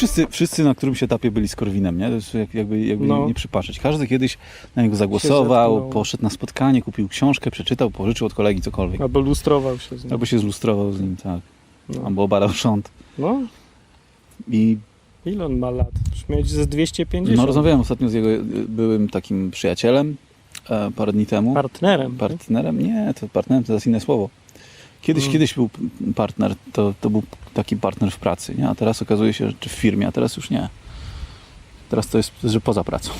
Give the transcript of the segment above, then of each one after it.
wszyscy, wszyscy na którymś etapie byli z Korwinem, nie? To jest jak, jakby, jakby No. nie przypatrzeć. Każdy kiedyś na niego zagłosował, poszedł na spotkanie, kupił książkę, przeczytał, pożyczył od kolegi cokolwiek. Albo lustrował się z nim. Albo się zlustrował z nim, tak. No. Albo obadał rząd. no, I ile on ma lat? Mieć ze 250. no, rozmawiałem ostatnio z jego y, byłym takim przyjacielem e, parę dni temu. Partnerem. Partnerem? Nie, to partnerem to jest inne słowo. Kiedyś, Mm. kiedyś był partner, to, to był taki partner w pracy, nie? a teraz okazuje się, że czy w firmie, a teraz już nie. Teraz to jest, że poza pracą.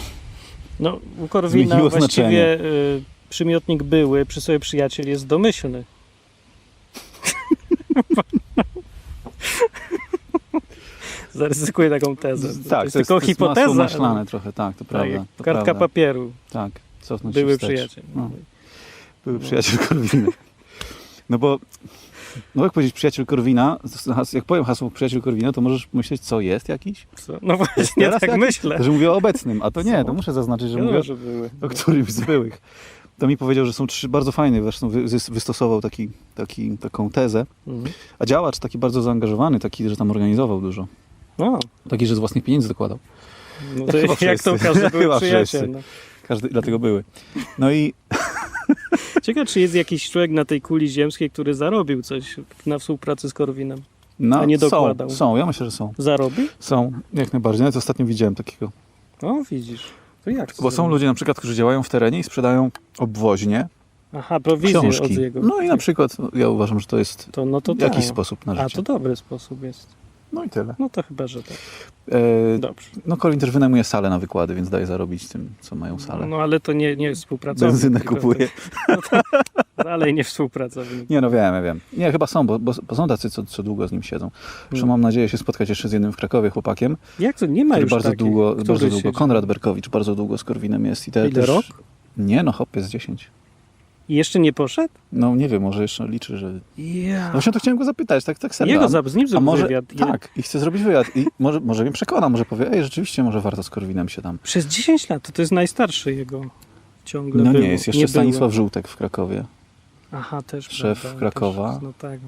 No, u Korwina Zmieniło właściwie y, przymiotnik były, przy sobie przyjaciel jest domyślny. Zaryzykuję taką tezę. to jest Tak, to jest, tylko to jest hipoteza. maślane trochę, tak, to tak, prawda. jak to kartka prawda. papieru. Tak, cofnąć się Były przyjaciel. No. Były przyjaciel Korwina. No bo, no jak powiedzieć przyjaciel Korwina, jak powiem hasło przyjaciel Korwina, to możesz myśleć, co jest jakiś? Co? No właśnie, tak jak- myślę. Że mówię o obecnym, a to nie, to muszę zaznaczyć, że Wiadomo, mówię były. o którymś z byłych. To mi powiedział, że są trzy bardzo fajne, zresztą wy- wys- wystosował taki, taki, taką tezę. Mhm. A działacz taki bardzo zaangażowany, taki, że tam organizował dużo. No, Taki, że z własnych pieniędzy dokładał. no to Chyba jak to każdy był przyjaciel. No. Każdy, dlatego były. No i Ciekawe, czy jest jakiś człowiek na tej kuli ziemskiej, który zarobił coś na współpracy z Korwinem. no, A nie są, dokładał. są, ja myślę, że są. Zarobił? Są, jak najbardziej. Nawet ostatnio widziałem takiego. O, widzisz. To jak Bo są ludzie na przykład, którzy działają w terenie i sprzedają obwoźnie Aha, prowizję od książki. jego. No i na przykład ja uważam, że to jest To, no to jakiś tak. sposób na A życie. to dobry sposób jest. No i tyle. No to chyba, że tak. E, Dobrze. no Colin też wynajmuje salę na wykłady, więc daje zarobić tym, co mają salę. No ale to nie, nie współpracownik. Benzynę tylko kupuje. to Dalej nie współpracownik. Nie no wiem, ja wiem. Nie, chyba są, bo, bo, bo są tacy, co, co długo z nim siedzą. Zresztą Hmm. mam nadzieję się spotkać jeszcze z jednym w Krakowie chłopakiem, Jak to? Nie ma już bardzo takich. długo, Który bardzo długo, siedzi? Konrad Berkowicz bardzo długo z Korwinem jest. I te, Ile, też, rok? Nie no, hop, jest 10. I jeszcze nie poszedł? No nie wiem, może jeszcze liczy, że... Ja. No właśnie to chciałem go zapytać, tak, tak serio. Jego A- za, z nim zrobił może, wywiad. Tak, i chce zrobić wywiad. I może, może mnie przekona, może powie, ej, rzeczywiście, może warto z Korwinem się tam... Przez 10 lat, to, to jest najstarszy jego ciągle No był. nie, jest jeszcze nie Stanisław było. Żółtek w Krakowie. Aha, też. szef prawda, Krakowa. Też, no tak.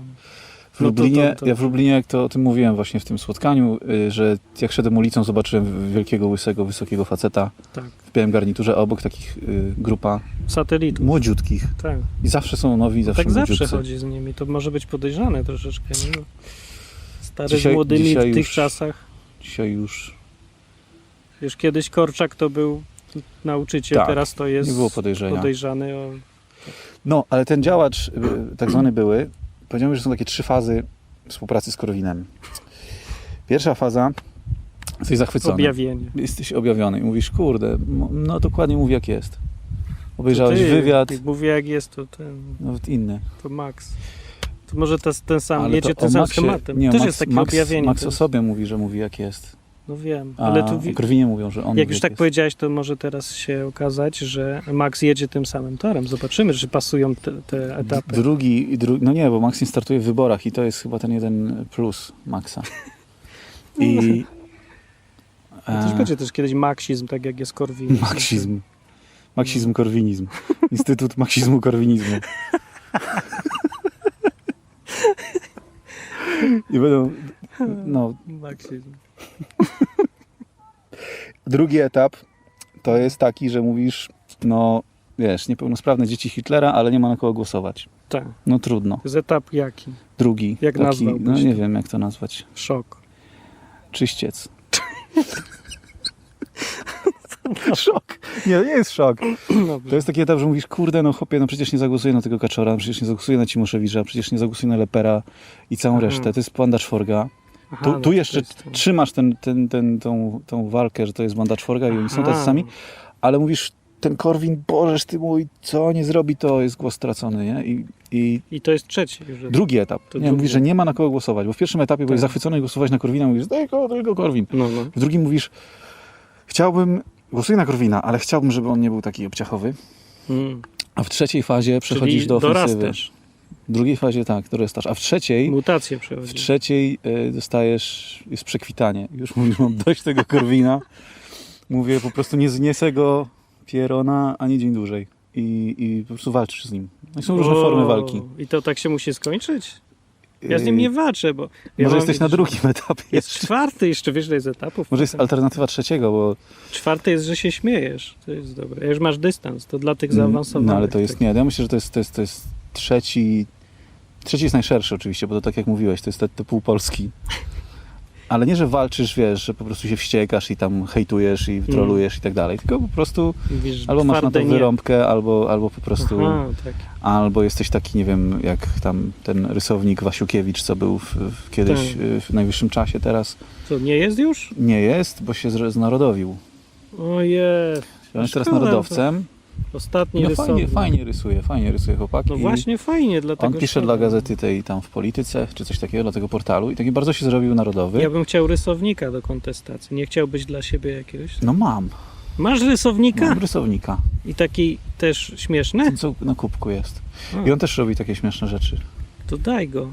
No to- Lublinie, to- to- ja w Lublinie, jak to o tym mówiłem właśnie w tym spotkaniu, y, że jak szedłem ulicą, zobaczyłem wielkiego, łysego, wysokiego faceta Tak. w białym garniturze, a obok takich y, grupa Satelitów. młodziutkich. Tak. I zawsze są nowi, zawsze tak zawsze młodziutcy. chodzi z nimi. To może być podejrzane troszeczkę. Nie? No. Stary Dzisiaj- z młodymi dzisiaj w tych już- czasach. Dzisiaj już Wiesz, kiedyś Korczak to był nauczyciel, Tak, teraz to jest nie było podejrzenia. podejrzany o... No, ale ten działacz, y, tak zwany były, powiedział mi, że są takie trzy fazy współpracy z Korwinem. Pierwsza faza, jesteś zachwycony. objawienie. Jesteś objawiony i mówisz, kurde, no dokładnie mów jak jest. Obejrzałeś ty, wywiad, Jak mówię jak jest, to ten, no inny. to Max. To może ta, ten sam, Ale jedzie tym samym schematem. Nie, Też Max, jest takie Max, objawienie. Max o sobie mówi, że mówi jak jest. No wiem, A ale tu... Korwinie mówią, że on Jak już tak jest. powiedziałeś, to może teraz się okazać, że Max jedzie tym samym torem. Zobaczymy, czy pasują te, te etapy. Drugi, dru... no nie, bo Maxim startuje w wyborach i to jest chyba ten jeden plus Maxa. I... To też e, będzie też kiedyś maksizm, tak jak jest Korwin. Maksizm. Maksizm korwinizm. Instytut maksizmu korwinizmu. I będą, no, Maksizm. Drugi etap to jest taki, że mówisz, no, wiesz, niepełnosprawne dzieci Hitlera, ale nie ma na kogo głosować. Tak. No trudno. To jest etap jaki? Drugi. Jak taki, No nie to? wiem, jak to nazwać. Szok. Czyściec. szok. Nie, to nie jest szok. To Dobrze. jest taki etap, że mówisz, kurde, no chłopie, no przecież nie zagłosuję na tego Kaczora, przecież nie zagłosuję na Cimoszewicza, przecież nie zagłosuję na Lepera i całą Mhm. resztę. To jest banda czworga. Aha, Tu, no tu jeszcze trzymasz ten, ten, ten, tą, tą walkę, że to jest banda czworga i oni są tacy sami, ale mówisz, ten Korwin, bożeż ty mój, co nie zrobi, to jest głos stracony, nie? I, i I to jest trzeci etap. drugi etap. To nie, drugi. mówisz, że nie ma na kogo głosować, bo w pierwszym etapie byłeś Tak. zachwycony i głosowałeś na Korwina, mówisz, tylko, tylko Korwin. No, no. W drugim mówisz, chciałbym, głosuję na Korwina, ale chciałbym, żeby on nie był taki obciachowy. Mm. A w trzeciej fazie przechodzisz Czyli do ofensywy. dorastasz. W drugiej fazie tak, dorastasz. A w trzeciej, Mutacje w przechodzi. trzeciej y, dostajesz, jest przekwitanie. Już mówisz, mam dość tego Korwina. Mówię, po prostu nie zniesę go Pierona ani dzień dłużej. I, I po prostu walczysz z nim. No i są różne O, formy walki. I to tak się musi skończyć? Ja z nim nie walczę, bo... Ja Może jesteś na drugim etapie. Jest jeszcze. czwarty jeszcze, wiesz, jest etapów? Może jest alternatywa trzeciego, bo Czwarty jest, że się śmiejesz. To jest dobre. Już masz dystans, to dla tych zaawansowanych. No ale to jest nie. Ja myślę, że to jest, to jest, to jest trzeci. Trzeci jest najszerszy oczywiście, bo to tak jak mówiłeś, to jest te, te pół Polski. Ale nie, że walczysz, wiesz, że po prostu się wściekasz i tam hejtujesz i trolujesz i tak dalej, tylko po prostu Mówisz, albo masz na to nie. wyrąbkę, albo, albo po prostu, Aha, tak. albo jesteś taki, nie wiem, jak tam ten rysownik Wasiukiewicz, co był w, w kiedyś Tak. w najwyższym czasie, teraz Co, nie jest już? nie jest, bo się znarodowił. Ojej. On jest teraz narodowcem. Ostatni No rysownik. fajnie, fajnie rysuje, fajnie rysuje chłopak. No właśnie fajnie, dlatego On pisze szkoda. dla gazety tej tam w polityce, czy coś takiego, dla tego portalu i taki bardzo się zrobił narodowy. Ja bym chciał rysownika do kontestacji. Nie chciałbyś dla siebie jakiegoś? No mam, Masz rysownika? mam rysownika. I taki też śmieszny? Ten co na kubku jest. O, I on też robi takie śmieszne rzeczy. to daj go.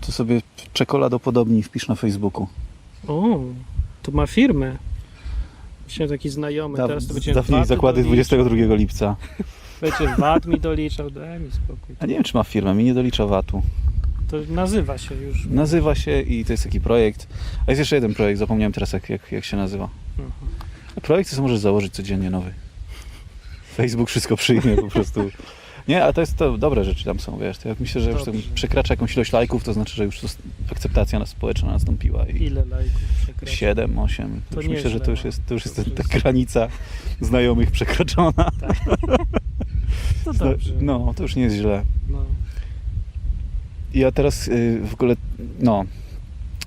To sobie czekoladopodobni wpisz na Facebooku. O, to ma firmę. Myślałem taki znajomy. Da, Teraz to będzie dawniej VAT zakłady doliczał. 22 lipca. Będzie VAT mi doliczał, daj mi spokój. A nie wiem, czy ma firmę, mi nie dolicza VAT-u. To nazywa się już. Nazywa się i to jest taki projekt. A jest jeszcze jeden projekt, zapomniałem teraz jak, jak, jak się nazywa. A projekt to możesz założyć codziennie nowy. Facebook wszystko przyjmie po prostu. Nie, a to jest to dobre rzeczy tam są, wiesz. To jak myślę, że już Dobrze. przekracza jakąś ilość lajków, to znaczy, że już to akceptacja na społeczna nastąpiła. I Ile lajków przekracza? 7, 8. To To już myślę, że to już no. jest, to już jest To ta granica znajomych przekroczona. To dobrze. No, to już nie jest źle. No. Ja teraz y, w ogóle, no,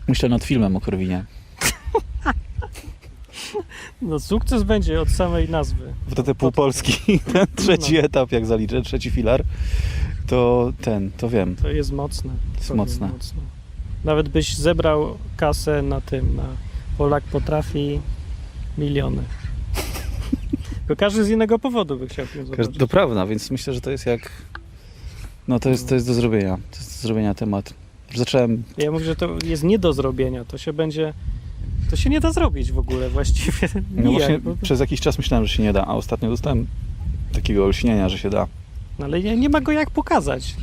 myślę nad filmem o Korwinie. no sukces będzie od samej nazwy. Bo to te półpolski, ten trzeci No. etap, jak zaliczę, trzeci filar, to ten, to wiem. To jest mocne. Jest To mocne. Nawet byś zebrał kasę na tym, na Polak potrafi miliony. Tylko każdy z innego powodu by chciał film zobaczyć. To prawda, więc myślę, że to jest jak, no to jest, to jest do zrobienia, to jest do zrobienia temat. Zacząłem, Ja mówię, że to jest nie do zrobienia. To się będzie... To się nie da zrobić w ogóle właściwie. no Nijak, właśnie bo- przez jakiś czas myślałem, że się nie da, a ostatnio dostałem takiego olśnienia, że się da. No ale nie, nie ma go jak pokazać.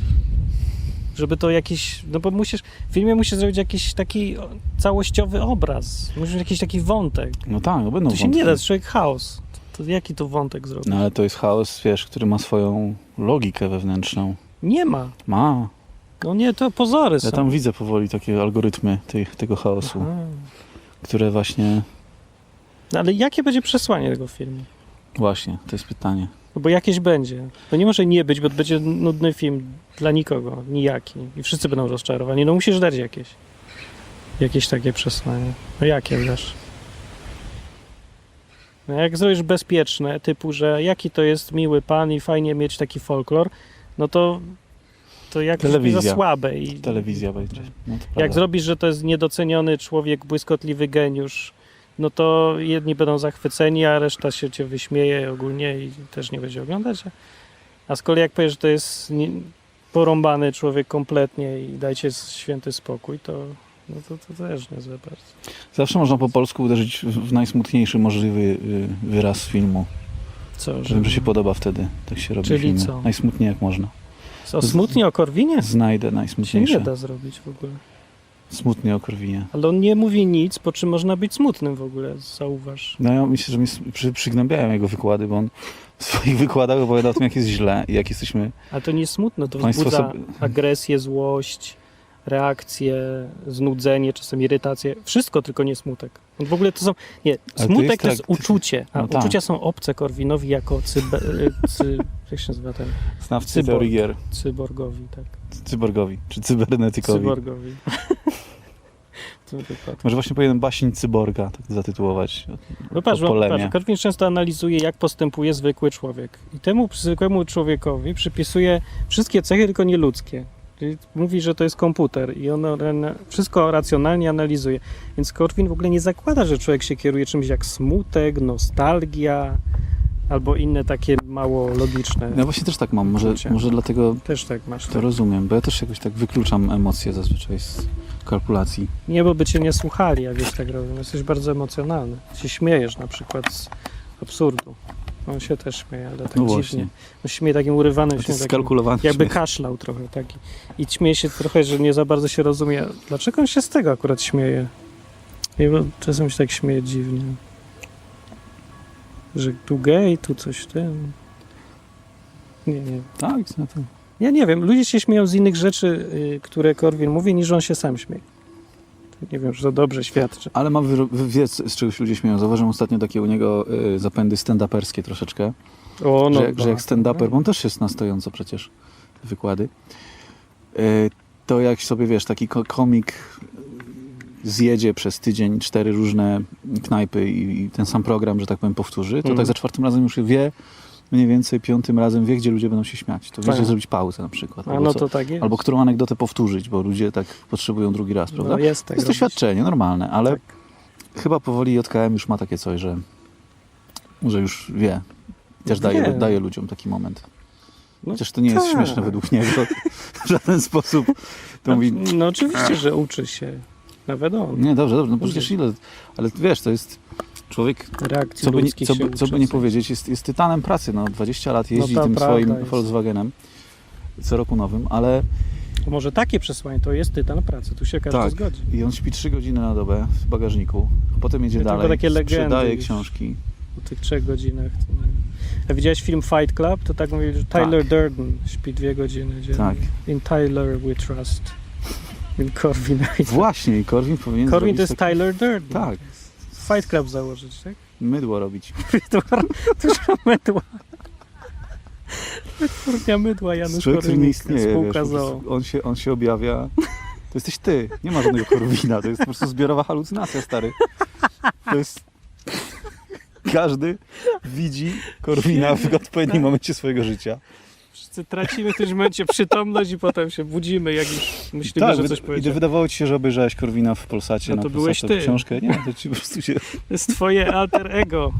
Żeby to jakiś. No bo musisz. W filmie musisz zrobić jakiś taki całościowy obraz. Musisz jakiś taki wątek. No tak, no będą to się wątki. nie da, to jest człowiek chaos. To, to jaki to wątek zrobić? No ale to jest chaos, wiesz, który ma swoją logikę wewnętrzną. Nie ma. Ma. No nie, to pozory są. Ja tam widzę powoli takie algorytmy tej, tego chaosu, Aha. Które właśnie, No ale jakie będzie przesłanie tego filmu? właśnie, to jest pytanie. No bo jakieś będzie. To nie może nie być, bo to będzie nudny film dla nikogo, nijaki. I wszyscy będą rozczarowani. No musisz dać jakieś. Jakieś takie przesłanie. No jakie dasz? No jak zrobisz bezpieczne, typu, że jaki to jest miły pan i fajnie mieć taki folklor, no to to jak Telewizja. za słabe. I, Telewizja będzie. No, Jak zrobisz, że to jest niedoceniony człowiek, błyskotliwy geniusz, no to jedni będą zachwyceni, a reszta się cię wyśmieje ogólnie i też nie będzie oglądać. A z kolei jak powiesz, że to jest nie, porąbany człowiek kompletnie i dajcie święty spokój, to, no to, to też niezłe bardzo. Zawsze można po polsku uderzyć w w najsmutniejszy możliwy y, wyraz filmu. Co, Że, że się podoba wtedy. Tak się robi Czyli filmy. co? Najsmutniej jak można. Co, smutnie o Korwinie? Znajdę Się nie najsmutniejsze. da zrobić w ogóle. Smutnie o Korwinie. Ale on nie mówi nic, po czym można być smutnym w ogóle, zauważ. No ja myślę, że s- przy, przygnębiają jego wykłady, bo on w swoich wykładach opowiada o tym, jak jest źle i jak jesteśmy... Ale to nie jest smutne, to wzbudza sobie- agresję, złość, reakcję, znudzenie, czasem irytację. Wszystko, tylko nie smutek. On W ogóle to są... Nie, smutek jest to jest tak- uczucie, a No tak. uczucia są obce Korwinowi jako cybe, cy, jak się nazywa ten? Znawcy Cyborg. teorii gier. Cyborgowi, tak. Cyborgowi, czy cybernetykowi. Cyborgowi. Może właśnie powinienem baśń cyborga tak zatytułować. No patrz, patrz, Korwin często analizuje, jak postępuje zwykły człowiek. I temu zwykłemu człowiekowi przypisuje wszystkie cechy, tylko nie ludzkie. Czyli mówi, że to jest komputer i on wszystko racjonalnie analizuje. Więc Korwin w ogóle nie zakłada, że człowiek się kieruje czymś jak smutek, nostalgia albo inne takie mało logiczne. Ja właśnie też tak mam, może, Uczucia. może dlatego Też tak masz. to Tak? rozumiem, bo ja też jakoś tak wykluczam emocje zazwyczaj z kalkulacji. Nie, bo by cię nie słuchali, jak wiesz tak robią. Jesteś bardzo emocjonalny. Się śmiejesz na przykład z absurdu. On się też śmieje, ale tak No dziwnie. właśnie. On się śmieje takim urywanym jest śmiechem, takim, skalkulowany jakby kaszlał trochę taki. I śmieje się trochę, że nie za bardzo się rozumie. Dlaczego on się z tego akurat śmieje? Nie wiem, czasem się tak śmieje dziwnie. Że tu gej, tu coś ten. Nie, nie. Tak, no to... Ja nie wiem, ludzie się śmieją z innych rzeczy, y, które Korwin mówi, niż on się sam śmieje. Nie wiem, że to dobrze świadczy. Ale ma wyro- wy- wie, z z czego się ludzie śmieją. Zauważyłem ostatnio takie u niego y, zapędy stand-uperskie troszeczkę. O, no, że, że jak stand-uper, bo on też jest na stojąco przecież, wykłady, y, to jak sobie, wiesz, taki ko- komik zjedzie przez tydzień cztery różne knajpy i, i ten sam program, że tak powiem, powtórzy, to Mhm. tak za czwartym razem już wie, mniej więcej piątym razem wie, gdzie ludzie będą się śmiać. To wie, Tak. gdzie zrobić pauzę na przykład. Albo, no co, tak jest. albo którą anegdotę powtórzyć, bo ludzie tak potrzebują drugi raz, prawda? no, jest tak jest doświadczenie, normalne, ale Tak. chyba powoli JKM już ma takie coś, że, że już wie. Też daje, Wie. daje ludziom taki moment. No Chociaż to nie jest tak. śmieszne według niego w żaden sposób. To No, mówi, no oczywiście, że uczy się. Nawet on. nie, dobrze, dobrze, no przecież ile, ale wiesz, to jest człowiek, Reakcji co by, co by, co by nie powiedzieć, jest, jest tytanem pracy, no 20 lat jeździ No to tym swoim jest. Volkswagenem co roku nowym, ale Może takie przesłanie to jest tytan pracy, tu się każdy Tak. zgodzi. i on śpi 3 godziny na dobę w bagażniku, a potem jedzie Ja dalej, takie sprzedaje książki. Po tych trzech godzinach. To nie. A widziałeś film Fight Club? To tak mówili, że Tyler Durden śpi dwie godziny dziennie. Tak. In Tyler we trust. In Corvin. Właśnie, i Korwin powinien Corvin to jest Tyler Durden. Tak, Fight Club założyć, tak? mydło robić. Dużo mydła. Wytwórnia mydła Janusz Człowiek, który nie Korwin. istnieje, wiesz, Spółka po ZOO. prostu on, się, on się objawia. To jesteś ty, nie ma żadnego Korwina, to jest po prostu zbiorowa halucynacja, stary. To jest... Każdy widzi Korwina w odpowiednim momencie swojego życia. Wszyscy tracimy w którymś momencie przytomność i potem się budzimy, jak już myślimy, tak, że coś i powiedział. wydawało ci się, że obejrzałeś Korwina w Polsacie No na to byłeś Polsacie ty. książkę. Nie, to ci po prostu się... To jest twoje alter ego.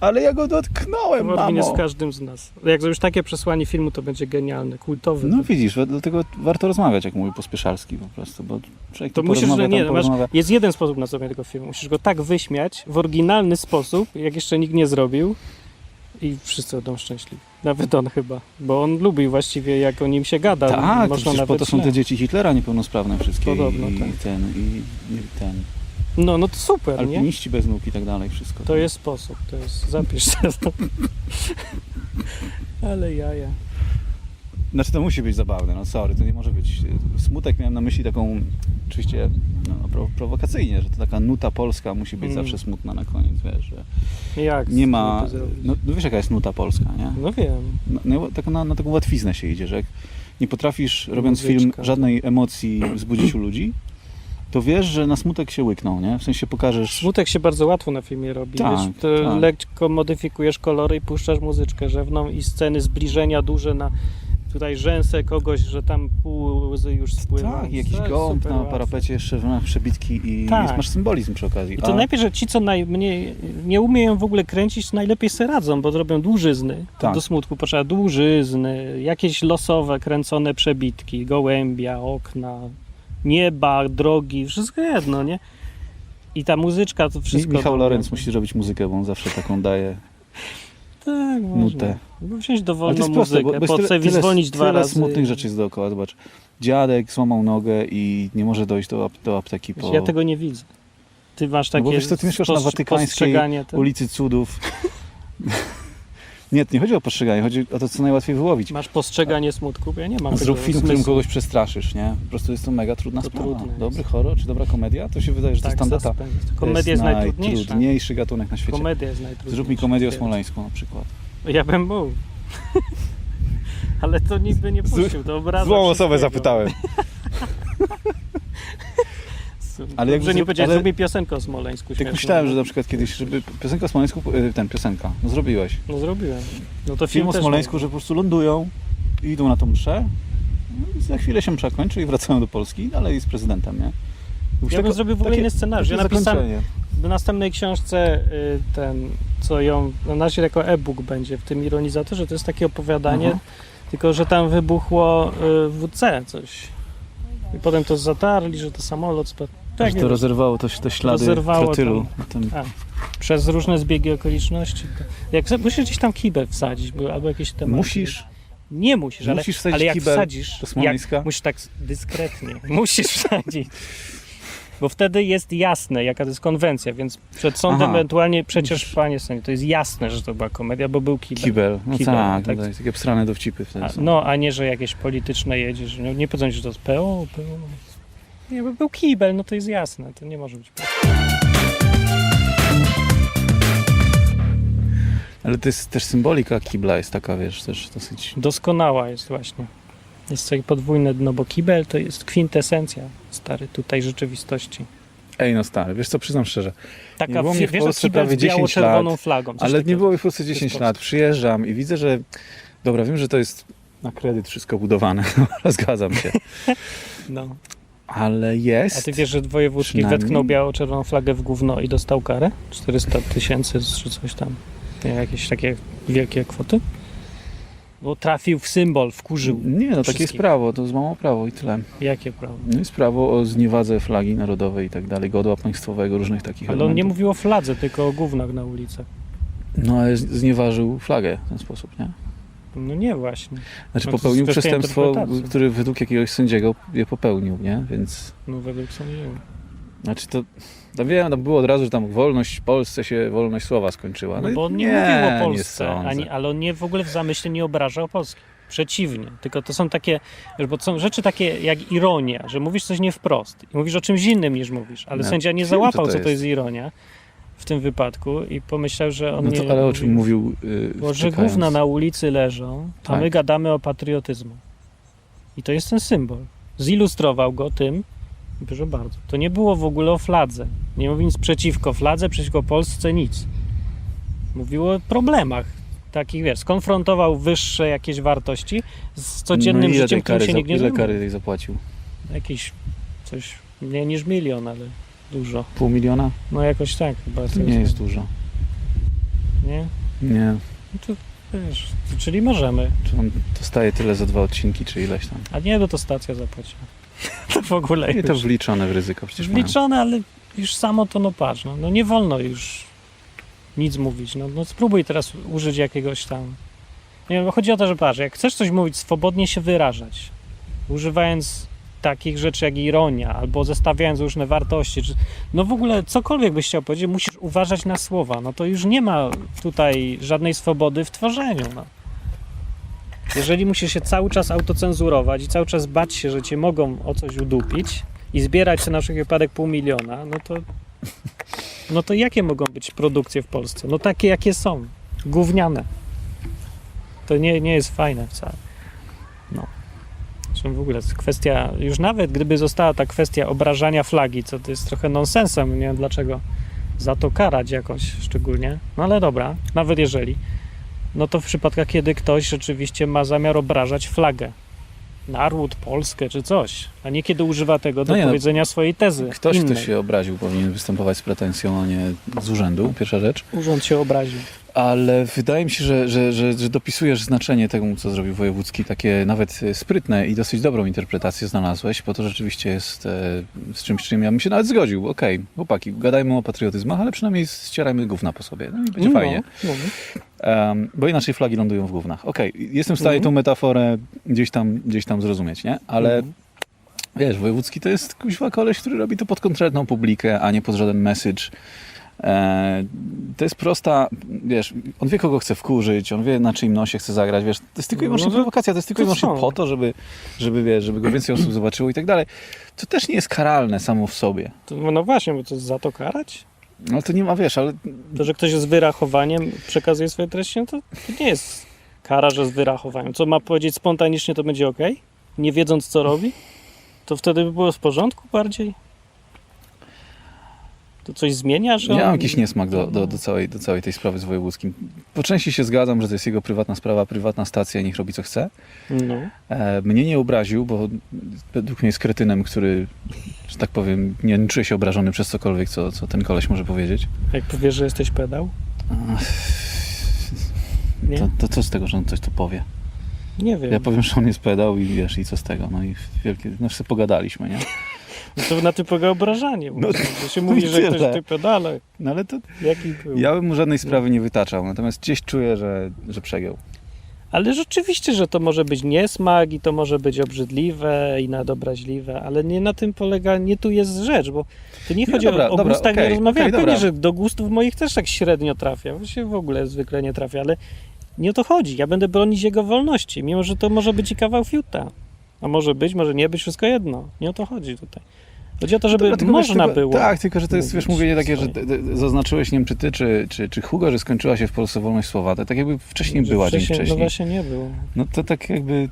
Ale ja go dotknąłem, Korwin jest w mamo! każdym z nas. Jak zrobisz takie przesłanie filmu, to będzie genialne, kultowy. No widzisz, dlatego warto rozmawiać, jak mówi Pospieszalski po prostu, bo człowiek To musisz, że nie, masz, jest jeden sposób na zrobienie tego filmu. Musisz go tak wyśmiać w oryginalny sposób, jak jeszcze nikt nie zrobił i wszyscy będą szczęśliwi. Nawet on chyba, bo on lubi właściwie, jak o nim się gada. Tak, Można przecież po to są te dzieci Hitlera niepełnosprawne wszystkie Podobno, i, tak. i ten, i, i ten, No, no to super, nie? alpiniści bez nóg i tak dalej, wszystko. To jest sposób, to jest, zapisz to. Ale jaja. Znaczy to musi być zabawne, no sorry, to nie może być. Smutek miałem na myśli taką, oczywiście no, pro, prowokacyjnie, że to taka nuta polska musi być Mm. zawsze smutna na koniec, wiesz, że Jak nie ma, no, no wiesz jaka jest nuta polska, nie? No wiem. No, no, tak na, na taką łatwiznę się idzie, że jak nie potrafisz, robiąc Muzyczka. film, żadnej emocji wzbudzić u ludzi, to wiesz, że na smutek się łykną, nie? W sensie pokażesz... Smutek się bardzo łatwo na filmie robi. Tak, Wiesz, tak. lekko modyfikujesz kolory i puszczasz muzyczkę rzewną i sceny zbliżenia duże na tutaj rzęsę kogoś, że tam pół łzy już spłyną. Tak, i jakiś gąb super na parapecie jeszcze na przebitki i Tak. jest, masz symbolizm przy okazji. I to A- najpierw, że ci, co najmniej nie umieją w ogóle kręcić, najlepiej se radzą, bo zrobią dłużyzny. Tak. Do smutku potrzeba dłużyzny, jakieś losowe, kręcone przebitki, gołębia, okna, nieba, drogi, wszystko jedno, nie? I ta muzyczka, to wszystko... Michał to- Lorenz musi zrobić muzykę, bo on zawsze taką daje. Tak, nutę. można. Wziąć Ale dowolną to jest proste, muzykę, jest po tyle, zwolnić dwa tyle razy. smutnych rzeczy jest dookoła. Zobacz, dziadek złamał nogę i nie może dojść do, do apteki po Ja tego nie widzę. Ty masz No takie bo wiesz co, ty mieszkasz na Watykańskiej ulicy Cudów. nie, to nie chodzi o postrzeganie, chodzi o to, co najłatwiej wyłowić. Masz postrzeganie smutku, ja nie mam Zrób film, w którym kogoś przestraszysz, nie? Po prostu jest to mega trudna To sprawa. Dobry horror czy dobra komedia? To się wydaje, że Tak, to jest tandeta. Komedia jest najtrudniejsza. najtrudniejszy gatunek na świecie. Komedia jest najtrudniejsza. Zrób mi komedię o. Smoleńsku na przykład. Ja bym mógł. Ale to nikt by nie puścił, to obraza Złą osobę zapytałem. Ale Ale jakby Dobrze nie powiedziałeś, ale- zrób mi piosenkę o Smoleńsku. Tak myślałem, że na przykład kiedyś, żeby piosenka o Smoleńsku, y, ten, piosenka, no zrobiłeś. No zrobiłem. No to Film film o Smoleńsku, że po prostu lądują i idą na tą mszę, no i za chwilę się msza kończy i wracają do Polski i dalej z prezydentem, nie? Ja bym zrobił w ogóle inny scenariusz. Ja napisałem w następnej książce y, ten, co ją, na razie jako e-book będzie w tym ironizatorze, to jest takie opowiadanie, Aha. tylko że tam wybuchło y, WC coś. I potem to zatarli, że to samolot spadł. Że Tak, to rozerwało to, te ślady Rozerwało trotylu A, Przez różne zbiegi okoliczności. To jak musisz gdzieś tam kibel wsadzić, bo, albo jakieś tematy. Musisz, Nie musisz, ale, musisz ale jak wsadzisz, jak, musisz tak dyskretnie, musisz wsadzić. Bo wtedy jest jasne, jaka to jest konwencja, więc przed sądem Aha. ewentualnie przecież, panie sędzio, to jest jasne, że to była komedia, bo był kibel. Kibel, no Kibel, tak, tak. tak. takie pstrane dowcipy wtedy A, no, a nie, że jakieś polityczne jedziesz. No, nie powiedzą, że to jest PO, PO. Nie, bo był kibel, no to jest jasne, to nie może być. Ale to jest też symbolika kibla jest taka, wiesz, też dosyć... Doskonała jest właśnie. Jest tutaj podwójne dno, bo kibel to jest kwintesencja stary tutaj rzeczywistości. Ej, no stary, wiesz co, przyznam szczerze, Taka Nie było mnie w Polsce kibel prawie z 10 biało-czerwoną lat, flagą. coś ale nie takiego. było mi w Polsce jest 10 Polska. lat, przyjeżdżam i widzę, że... Dobra, wiem, że to jest na kredyt wszystko budowane, zgadzam się, No. Ale jest... A ty wiesz, że wojewódzki wetknął biało-czerwoną flagę w gówno i dostał karę? 400 tysięcy czy coś tam. Nie, jakieś takie wielkie kwoty? Bo trafił w symbol, wkurzył. Nie, no takie jest prawo, to złamał prawo i tyle. Jakie prawo? No jest prawo o zniewadze flagi narodowej i tak dalej, godła państwowego, różnych takich Ale on nie elementów. mówił o fladze, tylko o gównach na ulicach. No ale znieważył flagę w ten sposób, nie? No nie właśnie. Znaczy No popełnił przestępstwo, który według jakiegoś sędziego je popełnił, nie? Więc, No według sądziłem. znaczy to, no wiem, tam było od razu, że tam wolność w Polsce się, wolność słowa skończyła. No bo on nie, nie mówił o Polsce, ani, ale on nie w ogóle w zamyśle nie obraża o Polsce. Przeciwnie, tylko to są takie, bo są rzeczy takie jak ironia, że mówisz coś nie wprost i mówisz o czymś innym niż mówisz, ale No, sędzia nie załapał, co to co to jest ironia w tym wypadku i pomyślał, że on No nie... to, ale o czym mówił yy, Bo że czekając? gówna na ulicy leżą, to Tak. my gadamy o patriotyzmu. I to jest ten symbol. Zilustrował go tym, proszę bardzo, to nie było w ogóle o fladze. Nie mówi nic przeciwko fladze, przeciwko Polsce, nic. Mówiło o problemach takich, wiesz, skonfrontował wyższe jakieś wartości z codziennym no, ile życiem, którym kary, się za- nikt nie Ile zajmuje. kary tej zapłacił? Jakiś coś, nie niż milion, ale dużo. Pół miliona? No jakoś tak chyba. To nie jest dużo. Nie? Nie. No to wiesz, czyli możemy. Czy on dostaje tyle za dwa odcinki, czy ileś tam? A nie, bo to stacja zapłaciła. To w ogóle I to wliczone w ryzyko przecież mają. Wliczone, ale już samo to no patrz, no, no nie wolno już nic mówić. No, no spróbuj teraz użyć jakiegoś tam... Nie, bo chodzi o to, że patrz, jak chcesz coś mówić, swobodnie się wyrażać, używając takich rzeczy jak ironia, albo zestawiając różne wartości, czy, no w ogóle cokolwiek byś chciał powiedzieć, musisz uważać na słowa. No to już nie ma tutaj żadnej swobody w tworzeniu. No. Jeżeli musisz się cały czas autocenzurować i cały czas bać się, że cię mogą o coś udupić i zbierać sobie na wszelki wypadek pół miliona, no to, no to jakie mogą być produkcje w Polsce? No takie, jakie są. Gówniane. To nie, nie jest fajne wcale. No. Zresztą w ogóle kwestia, już nawet gdyby została ta kwestia obrażania flagi, co to jest trochę nonsensem, nie? Wiem dlaczego za to karać jakoś szczególnie, no ale dobra, nawet jeżeli, no to w przypadkach, kiedy ktoś rzeczywiście ma zamiar obrażać flagę, naród, Polskę czy coś, a nie kiedy używa tego do No nie, no, powiedzenia swojej tezy. Ktoś, kto innej. się obraził, powinien występować z pretensją, a nie z urzędu, pierwsza rzecz. Urząd się obraził. Ale wydaje mi się, że, że, że, że dopisujesz znaczenie temu, co zrobił Wojewódzki, takie nawet sprytne i dosyć dobrą interpretację znalazłeś, bo to rzeczywiście jest e, z czymś, czym ja bym się nawet zgodził. Okej, chłopaki, gadajmy o patriotyzmach, ale przynajmniej ścierajmy gówna po sobie. No i będzie no, fajnie. No, Em, bo inaczej flagi lądują w gównach. Okej, jestem w stanie Mhm. tą metaforę gdzieś tam, gdzieś tam zrozumieć, nie? Ale Mhm. Wiesz, Wojewódzki to jest kuźwa koleś, który robi to pod konkretną publikę, a nie pod żaden message. E, to jest prosta, wiesz, on wie kogo chce wkurzyć, on wie na czyim nosie chce zagrać, wiesz, to jest tylko i wyłącznie No to- prowokacja, to jest tylko i wyłącznie po to, żeby, żeby, wiesz, żeby go więcej osób zobaczyło i tak dalej. To też nie jest karalne samo w sobie. To, no właśnie, bo to za to karać? No to nie ma, wiesz, ale To, że ktoś z wyrachowaniem przekazuje swoje treści, no to, to nie jest kara, że z wyrachowaniem. Co ma powiedzieć spontanicznie, to będzie ok? Nie wiedząc, co robi? To wtedy by było w porządku bardziej? To coś zmienia, że ja mam on- jakiś niesmak do, do, do, całej, do całej tej sprawy z Wojewódzkim. Po części się zgadzam, że to jest jego prywatna sprawa, prywatna stacja, niech robi co chce. No. E, Mnie nie obraził, bo według mnie jest kretynem, który, że tak powiem, nie czuje się obrażony przez cokolwiek, co, co ten koleś może powiedzieć. Jak powiesz, że jesteś pedał? Nie? To, to co z tego, że on coś tu powie? Nie wiem. Ja powiem, że on jest pedał i wiesz, i co z tego? No i wielkie, no sobie pogadaliśmy, nie? No to na typowe obrażanie. No, No, że się mówi, że ktoś ty pedale. No ale to Jaki był. ja bym mu żadnej sprawy nie wytaczał, natomiast gdzieś czuję, że, że przegiął. Ale rzeczywiście, że to może być niesmak i to może być obrzydliwe i nadobraźliwe, ale nie na tym polega, nie tu jest rzecz, bo tu nie chodzi dobra, o, o dobra, gustach, okej, nie rozmawiałem. okej, Pewnie, że do gustów moich też tak średnio trafia, właściwie w ogóle zwykle nie trafia, ale nie o to chodzi. Ja będę bronić jego wolności, mimo że to może być i kawał fiuta. A może być, może nie być, wszystko jedno. Nie o to chodzi tutaj. Chodzi o to, żeby Dobra, można tylko, było. Tak, tylko że to jest, wiesz, mówienie takie, że zaznaczyłeś, nie wiem, czy ty, czy, czy, czy Hugo, że skończyła się w Polsce wolność słowa. To tak jakby wcześniej Że była, dzień No wcześniej. właśnie nie było. No to tak jakby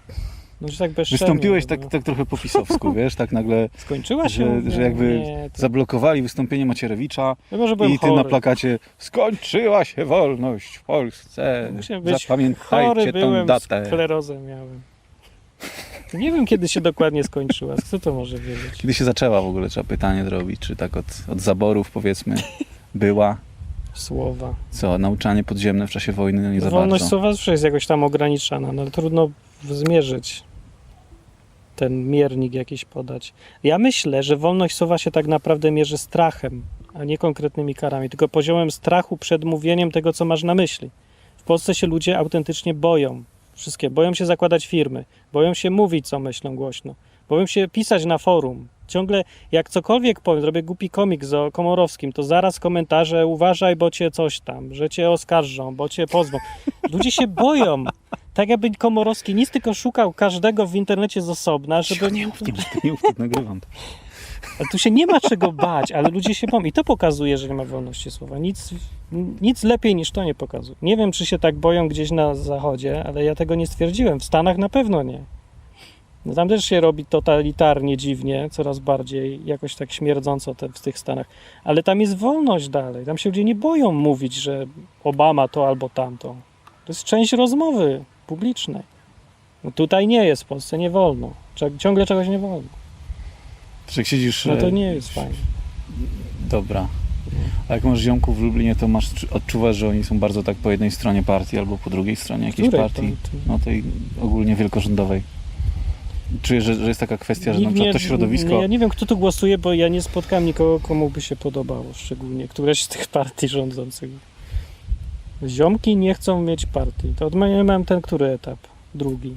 No, tak wystąpiłeś to tak, tak trochę po pisowsku, wiesz, tak nagle Skończyła się? że, że jakby Nie, to... zablokowali wystąpienie Macierewicza Ja i ty chory. na plakacie skończyła się wolność w Polsce. Musiałem być Zapamiętajcie chory tą byłem, datę. sklerozę miałem. Nie wiem, kiedy się dokładnie skończyła. Kto to może wiedzieć? Kiedy się zaczęła w ogóle, trzeba pytanie zrobić, czy tak od, od zaborów powiedzmy była, Słowa. co, nauczanie podziemne w czasie wojny, no nie za Wolność bardzo. słowa zawsze jest jakoś tam ograniczana, no ale trudno zmierzyć ten miernik jakiś podać. Ja myślę, że wolność słowa się tak naprawdę mierzy strachem, a nie konkretnymi karami, tylko poziomem strachu przed mówieniem tego, co masz na myśli. W Polsce się ludzie autentycznie boją. Wszystkie. Boją się zakładać firmy, boją się mówić, co myślą głośno, boją się pisać na forum. Ciągle, jak cokolwiek powiem, zrobię głupi komik z Komorowskim, to zaraz komentarze, uważaj, bo cię coś tam, że cię oskarżą, bo cię pozwą. Ludzie się boją. Tak jakby Komorowski nic, tylko szukał każdego w internecie z osobna, żeby... Nie mów, nie mów, nie mów, nagrywam to. Ale tu się nie ma czego bać, ale ludzie się boją. I to pokazuje, że nie ma wolności słowa. Nic, nic lepiej niż to nie pokazuje. Nie wiem, czy się tak boją gdzieś na zachodzie, ale ja tego nie stwierdziłem. W Stanach na pewno nie. No tam też się robi totalitarnie, dziwnie, coraz bardziej, jakoś tak śmierdząco te, w tych Stanach. Ale tam jest wolność dalej. Tam się ludzie nie boją mówić, że Obama to albo tamto. To jest część rozmowy publicznej. No tutaj nie jest, w Polsce nie wolno. Ciągle czegoś nie wolno. Że jak siedzisz... No to e, nie jest fajne. Dobra. A jak masz ziomków w Lublinie, to masz, odczuwasz, że oni są bardzo tak po jednej stronie partii albo po drugiej stronie jakiejś Której partii? partii? No tej ogólnie wielkorządowej. Czujesz, że, że jest taka kwestia, że na to środowisko... Ja nie wiem, kto tu głosuje, bo ja nie spotkałem nikogo, komu by się podobało, szczególnie któreś z tych partii rządzących. Ziomki nie chcą mieć partii. To od mnie mam ten, który etap? Drugi.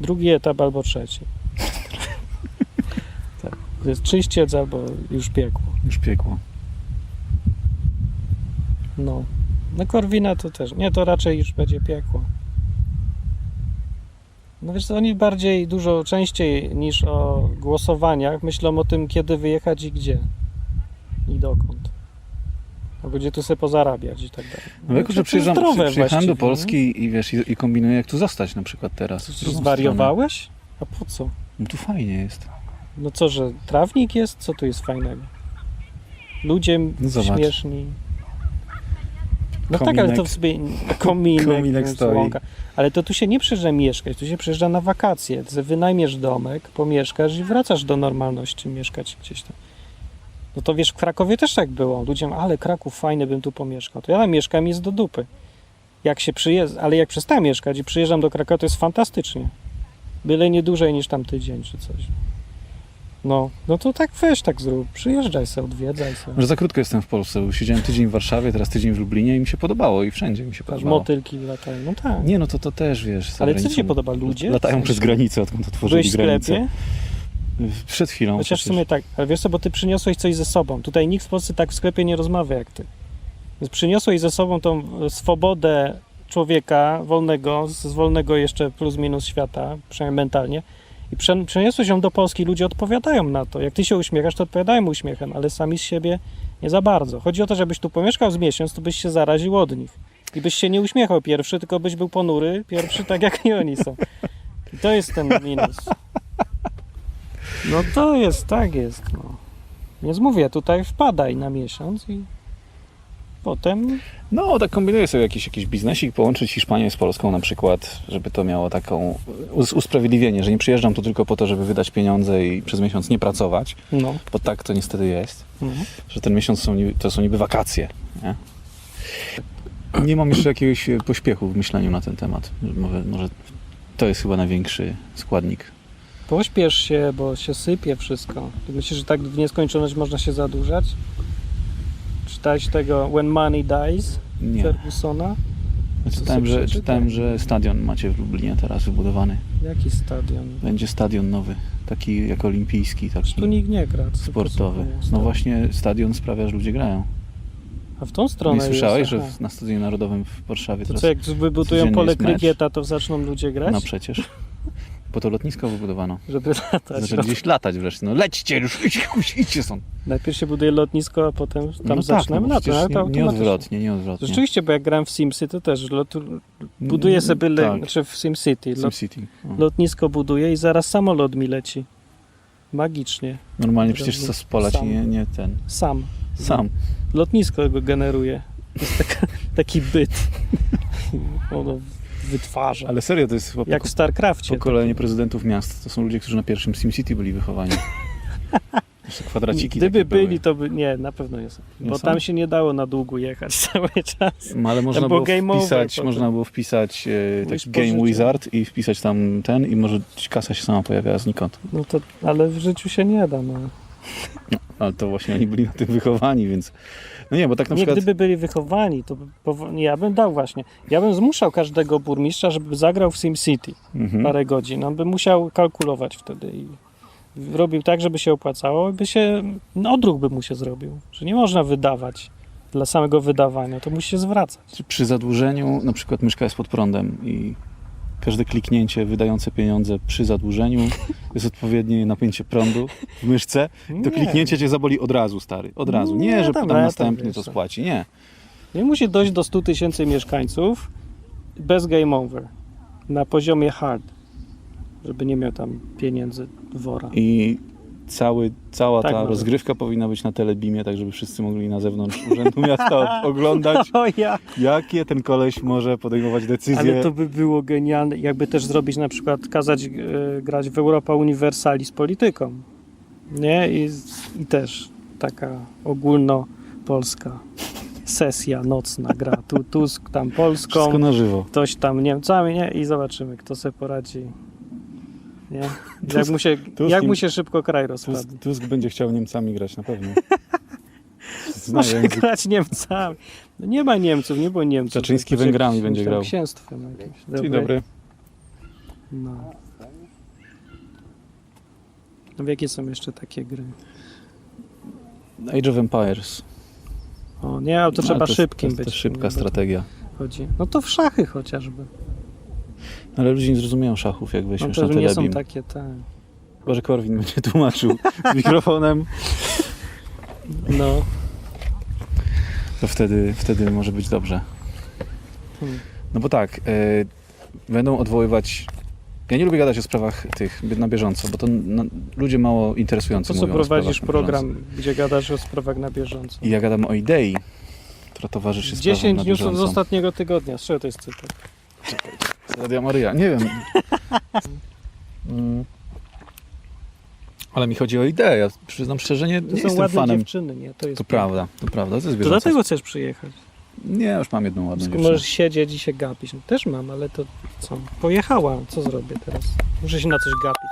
Drugi etap albo trzeci. To jest czyściec albo już piekło. Już piekło. No. No Korwina to też. Nie, to raczej już będzie piekło. No wiesz co, oni bardziej, dużo częściej niż o głosowaniach myślą o tym, kiedy wyjechać i gdzie. I dokąd. Albo gdzie tu sobie pozarabiać i tak dalej. No jako, to- że przyjeżdżam, przyjechałem do Polski i wiesz, i, i kombinuję jak tu zostać na przykład teraz. Co, drugą zwariowałeś? A po co? No tu fajnie jest. No co, że trawnik jest? Co tu jest fajnego? Ludzie No zobacz. śmieszni. No tak, ale to w sobie kominek, Kominek więc stoi. łąka. Ale to tu się nie przyjeżdża mieszkać, tu się przyjeżdża na wakacje. Ty wynajmiesz domek, pomieszkasz i wracasz do normalności mieszkać gdzieś tam. No to wiesz, w Krakowie też tak było. Ludzie mówią, ale Kraków fajny, bym tu pomieszkał. To ja tam mieszkam i jest do dupy. Jak się przyjeżdża, ale jak przestałem mieszkać i przyjeżdżam do Krakowa, to jest fantastycznie. Byle nie dłużej niż tam tydzień czy coś. No, no to tak weź, tak zrób. Przyjeżdżaj sobie, odwiedzaj sobie. Może za krótko jestem w Polsce, bo siedziałem tydzień w Warszawie, teraz tydzień w Lublinie i mi się podobało i wszędzie mi się podobało. motylki latają. No tak. Nie, no to, to też, wiesz, za Ale co ci granicą się podoba? Ludzie? Latają przez granicę, odkąd otworzyli Byłeś w granicę. sklepie? Przed chwilą. Chociaż w przecież. sumie tak, ale wiesz co, bo ty przyniosłeś coś ze sobą. Tutaj nikt w Polsce tak w sklepie nie rozmawia jak ty. Więc przyniosłeś ze sobą tą e, swobodę człowieka wolnego, z z wolnego jeszcze plus minus świata, przynajmniej mentalnie. I prze- przeniosłeś ją do Polski, ludzie odpowiadają na to. Jak ty się uśmiechasz, to odpowiadają uśmiechem, ale sami z siebie nie za bardzo. Chodzi o to, żebyś tu pomieszkał z miesiąc, to byś się zaraził od nich. I byś się nie uśmiechał pierwszy, tylko byś był ponury pierwszy, tak jak nie oni są. I to jest ten minus. No to jest, tak jest. No. Więc mówię, tutaj wpadaj na miesiąc i potem No, tak kombinuję sobie jakiś, jakiś biznesik, połączyć Hiszpanię z Polską na przykład, żeby to miało taką us- usprawiedliwienie, że nie przyjeżdżam tu tylko po to, żeby wydać pieniądze i przez miesiąc nie pracować, no. bo tak to niestety jest, Mhm. że ten miesiąc są, to są niby wakacje. Nie? nie mam jeszcze jakiegoś e, pośpiechu w myśleniu na ten temat. Może, może to jest chyba największy składnik. Pośpiesz się, bo się sypie wszystko. Myślisz, że tak w nieskończoność można się zadłużać? Czytałeś tego When Money Dies Nie. Fergusona? Czytałem, że, czytałem, że stadion macie w Lublinie teraz wybudowany. Jaki stadion? Będzie stadion nowy, taki jak olimpijski, taki Tu nikt nie gra. to sportowy. No właśnie stadion sprawia, że ludzie grają. A w tą stronę Nie słyszałeś, jest, że w, na Stadionie Narodowym w Warszawie To teraz... co, jak wybudują pole krykieta, to zaczną ludzie grać? No przecież. Po to lotnisko wybudowano. Żeby latać. Zaczęli gdzieś latać wreszcie. No lećcie już, idźcie, idźcie stąd. Najpierw się buduje lotnisko, a potem tam no tak, zaczynamy no latać. ale to nie, nie automatycznie. odwrotnie, nie odwrotnie. Rzeczywiście, bo jak grałem w Simsy, to też lot, buduję sobie, le, tak. znaczy w SimCity, lot, SimCity. Lotnisko buduję i zaraz samolot mi leci. Magicznie. Normalnie przecież co z pola nie, nie ten... Sam. Sam. Lotnisko go generuje. To jest taka, taki byt. Ono wytwarza. Ale serio, to jest chyba Jak w StarCrafcie. pokolenie prezydentów miast. To są ludzie, którzy na pierwszym SimCity byli wychowani. Kwadraciki Gdyby takie były. byli, to by... Nie, na pewno nie są. Nie Bo są? tam się nie dało na długo jechać cały czas. No, ale można było było, game over wpisać, można było wpisać e, taki Game. Wizard i wpisać tam ten i może kasa się sama pojawiała znikąd. No to, ale w życiu się nie da. No. Ale to właśnie oni byli na tym wychowani, więc... No nie, bo tak na nie, przykład... gdyby byli wychowani, to nie, ja bym dał właśnie. Ja bym zmuszał każdego burmistrza, żeby zagrał w SimCity Mhm. parę godzin. On by musiał kalkulować wtedy i robił tak, żeby się opłacało i by się, no odruch by mu się zrobił. Że nie można wydawać dla samego wydawania, to musi się zwracać. Przy zadłużeniu, na przykład myszka jest pod prądem i każde kliknięcie wydające pieniądze przy zadłużeniu jest odpowiednie napięcie prądu w myszce, to kliknięcie cię zaboli od razu, stary. Od razu. Nie, Nie, że potem następny to tak. spłaci. Nie. Nie musi dojść do 100 tysięcy mieszkańców bez game over. Na poziomie hard. Żeby nie miał tam pieniędzy wora. I cały, cała Tak ta ma być. rozgrywka powinna być na telebimie, tak żeby wszyscy mogli na zewnątrz Urzędu Miasta oglądać, O ja! jakie ten koleś może podejmować decyzje. Ale to by było genialne. Jakby też zrobić na przykład, kazać e, grać w Europa Universali z polityką. Nie? I, I też taka ogólnopolska sesja nocna gra. Tu Tusk tam Polską, Wszystko na żywo. ktoś tam Niemcami, nie? I zobaczymy, kto sobie poradzi. Nie? Jak, mu się, Tusk jak im- mu się szybko kraj Tusk, rozpadnie. Tusk będzie chciał Niemcami grać na pewno. Zna Może język. grać Niemcami. No nie ma Niemców, nie było Niemców. Kaczyński To Węgrami jakimś będzie tam grał. Księstwem jakimś. Dzień dobry. No. No, jakie są jeszcze takie gry? Age of Empires. O, nie, ale to No, trzeba ale jest- szybkim to jest, być. To szybka nie, bo to strategia. Chodzi. No to w szachy chociażby. Ale ludzie nie zrozumieją szachów, jak No weźmiesz to na nie są telebim. takie te. Boże Korwin będzie tłumaczył z mikrofonem, No. to wtedy, wtedy może być dobrze. Hmm. No bo tak, y, będą odwoływać... Ja nie lubię gadać o sprawach tych na bieżąco, bo to na, ludzie mało interesujący Po co mówią o prowadzisz bieżąco. program, gdzie gadasz o sprawach na bieżąco? I ja gadam o idei, która towarzyszy sprawom 10 na newsów z bieżąco. ostatniego tygodnia. Z czego to jest cytat? Radia Maryja, nie wiem. Mm. Ale mi chodzi o ideę. Ja przyznam szczerze, nie, To nie są jestem ładne fanem. dziewczyny, nie? To jest To prawda, to prawda. To jest To dlatego chcesz przyjechać. Nie, już mam jedną ładną Możesz dziewczynę. siedzieć i się gapić. No, też mam, ale to co? Pojechała. Co zrobię teraz? Muszę się na coś gapić.